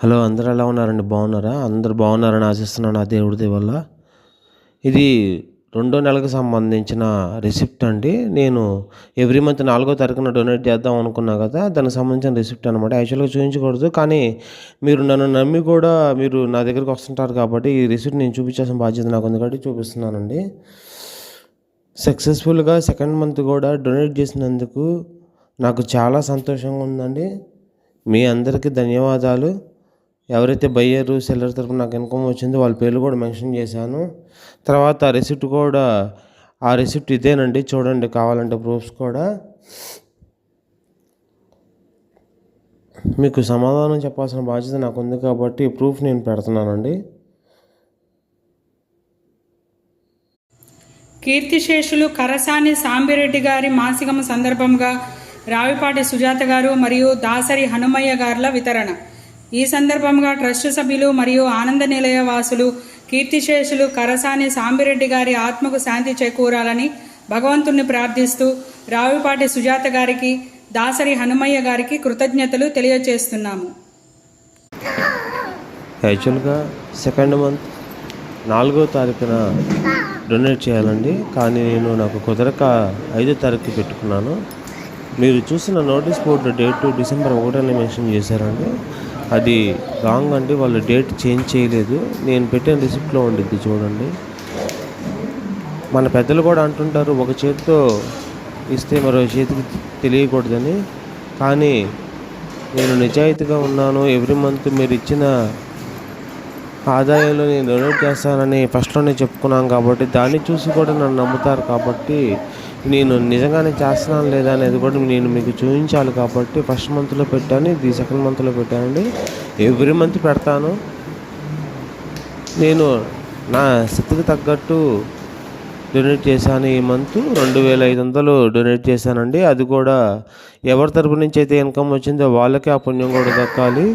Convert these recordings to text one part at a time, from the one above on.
Hello అందరూ ఎలా ఉన్నారండి? బాగున్నారా? అందరు బాగున్నారని ఆశిస్తున్నాను ఆ దేవుడి వల్ల ఇది రెండో నెలకు సంబంధించిన రిసిప్ట్ అండి. నేను ఎవ్రీ మంత్ నాలుగో తారీఖున డొనేట్ చేద్దాం అనుకున్నా కదా దానికి సంబంధించిన రిసిప్ట్ అనమాట యాక్చువల్గా చూపించకూడదు కానీ మీరు నన్ను నమ్మి కూడా మీరు నా దగ్గరికి వస్తుంటారు కాబట్టి ఈ రిసిప్ట్ నేను చూపించాల్సిన బాధ్యత నాకు ఉంది కాబట్టి చూపిస్తున్నానండి. సక్సెస్ఫుల్గా సెకండ్ మంత్ కూడా డొనేట్ చేసినందుకు నాకు చాలా సంతోషంగా ఉందండి. మీ అందరికీ ధన్యవాదాలు. ఎవరైతే బయ్యరు సెల్లర్ తరపున నాకు ఇన్కమ్ వచ్చిందో వాళ్ళ పేర్లు కూడా మెన్షన్ చేశాను. తర్వాత ఆ రెసిప్ట్ కూడా ఆ రెసిప్ట్ ఇదేనండి చూడండి కావాలంటే ప్రూఫ్స్ కూడా. మీకు సమాధానం చెప్పాల్సిన బాధ్యత నాకు ఉంది కాబట్టి ప్రూఫ్ నేను పెడుతున్నానండి. కీర్తిశేషులు కరసాని సాంబిరెడ్డి గారి మాసికము సందర్భంగా రావిపాటి సుజాత గారు మరియు దాసరి హనుమయ్య గారుల వితరణ. ఈ సందర్భంగా ట్రస్ట్ సభ్యులు మరియు ఆనంద నిలయ వాసులు కీర్తిశేషులు కరసాని సాంబిరెడ్డి గారి ఆత్మకు శాంతి చేకూరాలని భగవంతుణ్ణి ప్రార్థిస్తూ రావిపాటి సుజాత గారికి దాసరి హనుమయ్య గారికి కృతజ్ఞతలు తెలియచేస్తున్నాము. యాక్చువల్గా సెకండ్ మంత్ నాలుగో తారీఖున డొనేట్ చేయాలండి. కానీ నేను నాకు కుదరక ఐదో తారీఖు పెట్టుకున్నాను. మీరు చూసిన నోటీస్ బోర్డు డేటు డిసెంబర్ ఒకటని మెన్షన్ చేశారండి. అది రాంగ్ అండి వాళ్ళు డేట్ చేంజ్ చేయలేదు. నేను పెట్టిన రిసిప్ట్లో ఉండిద్ది చూడండి. మన పెద్దలు కూడా అంటుంటారు ఒక చేతితో ఇస్తే మరో చేతికి తెలియకూడదని. కానీ నేను నిజాయితీగా ఉన్నాను ఎవ్రీ మంత్ మీరు ఇచ్చిన ఆదాయంలో నేను డొనేట్ చేస్తానని ఫస్ట్లోనే చెప్పుకున్నాను కాబట్టి దాన్ని చూసి కూడా నన్ను నమ్ముతారు కాబట్టి నేను నిజంగానే చేస్తున్నాను లేదా అనేది కూడా నేను మీకు చూపించాలి కాబట్టి ఫస్ట్ మంత్లో పెట్టాను ఇది సెకండ్ మంత్లో పెట్టానండి. ఎవ్రీ మంత్ పెడతాను. నేను నా స్థితికి తగ్గట్టు డొనేట్ చేశాను ఈ మంత్. రెండు వేల ఐదు వందలు డొనేట్ చేశానండి. అది కూడా ఎవరి తరపు నుంచి అయితే ఇన్కమ్ వచ్చిందో వాళ్ళకే ఆ పుణ్యం కూడా దక్కాలి.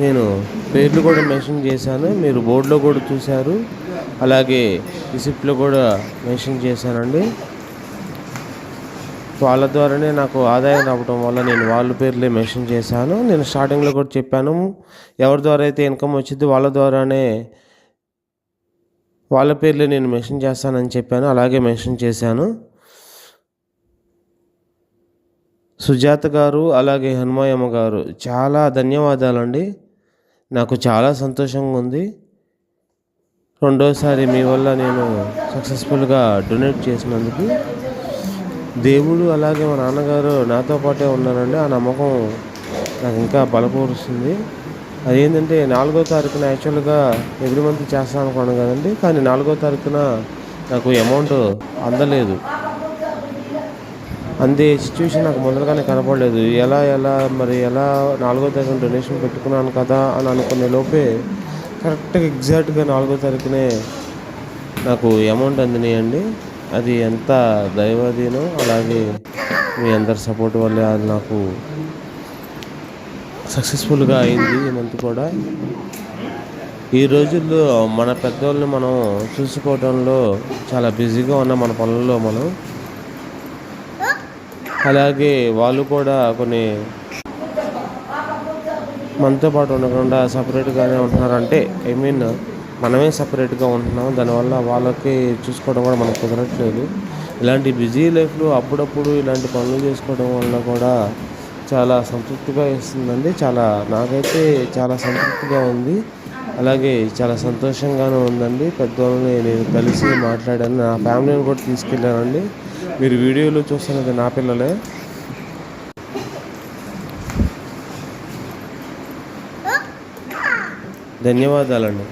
నేను పేర్లు కూడా మెన్షన్ చేశాను. మీరు బోర్డులో కూడా చూశారు. అలాగే రిసిప్ట్లో కూడా మెన్షన్ చేశానండి. వాళ్ళ ద్వారానే నాకు ఆదాయం రావడం వల్ల నేను వాళ్ళ పేర్లే మెన్షన్ చేశాను. నేను స్టార్టింగ్లో కూడా చెప్పాను ఎవరి ద్వారా అయితే ఇన్కమ్ వచ్చిందో వాళ్ళ ద్వారానే వాళ్ళ పేర్లే నేను మెన్షన్ చేస్తానని చెప్పాను అలాగే మెన్షన్ చేశాను. సుజాత గారు అలాగే హనుమాయమ్మ గారు చాలా ధన్యవాదాలండి. నాకు చాలా సంతోషంగా ఉంది. రెండోసారి మీ వల్ల నేను సక్సెస్ఫుల్గా డొనేట్ చేసినందుకు దేవుడు అలాగే మా నాన్నగారు నాతో పాటే ఉన్నారండి. ఆ నమ్మకం నాకు ఇంకా బలపరుస్తుంది. అదేంటంటే నాలుగో తారీఖున యాక్చువల్గా ఎవ్రీ మంత్ చేస్తాను అనుకున్నాను కదండి. కానీ నాలుగో తారీఖున నాకు అమౌంట్ అందలేదు. అందే సిచ్యువేషన్ నాకు మొదలుగానే కనపడలేదు. ఎలా ఎలా మరి ఎలా నాలుగో తారీఖున డొనేషన్ పెట్టుకున్నాను కదా అని అనుకునే లోపే కరెక్ట్గా ఎగ్జాక్ట్గా నాలుగో తారీఖునే నాకు అమౌంట్ అందినాయండి. అది ఎంత దైవాధీనం అలాగే మీ అందరి సపోర్ట్ వల్లే అది నాకు సక్సెస్ఫుల్గా అయింది ఈ మంత్ కూడా. ఈ రోజుల్లో మన పెద్దవాళ్ళని మనం చూసుకోవడంలో చాలా బిజీగా ఉన్న మన పనుల్లో మనం. అలాగే వాళ్ళు కూడా కొన్ని మనతో పాటు ఉండకుండా సపరేట్గానే ఉంటున్నారంటే ఐ మీన్ మనమే సపరేట్గా ఉంటున్నాం. దానివల్ల వాళ్ళకి చూసుకోవడం కూడా మనకు కుదరట్లేదు. ఇలాంటి బిజీ లైఫ్లో అప్పుడప్పుడు ఇలాంటి పనులు చేసుకోవడం వల్ల కూడా చాలా సంతృప్తిగా ఇస్తుందండి చాలా నాకైతే చాలా సంతృప్తిగా ఉంది. అలాగే చాలా సంతోషంగానూ ఉందండి. పెద్దవాళ్ళని నేను కలిసి మాట్లాడాను. నా ఫ్యామిలీని కూడా తీసుకెళ్ళానండి. మీరు వీడియోలో చూస్తున్నది నా పిల్లలే. ధన్యవాదాలండి.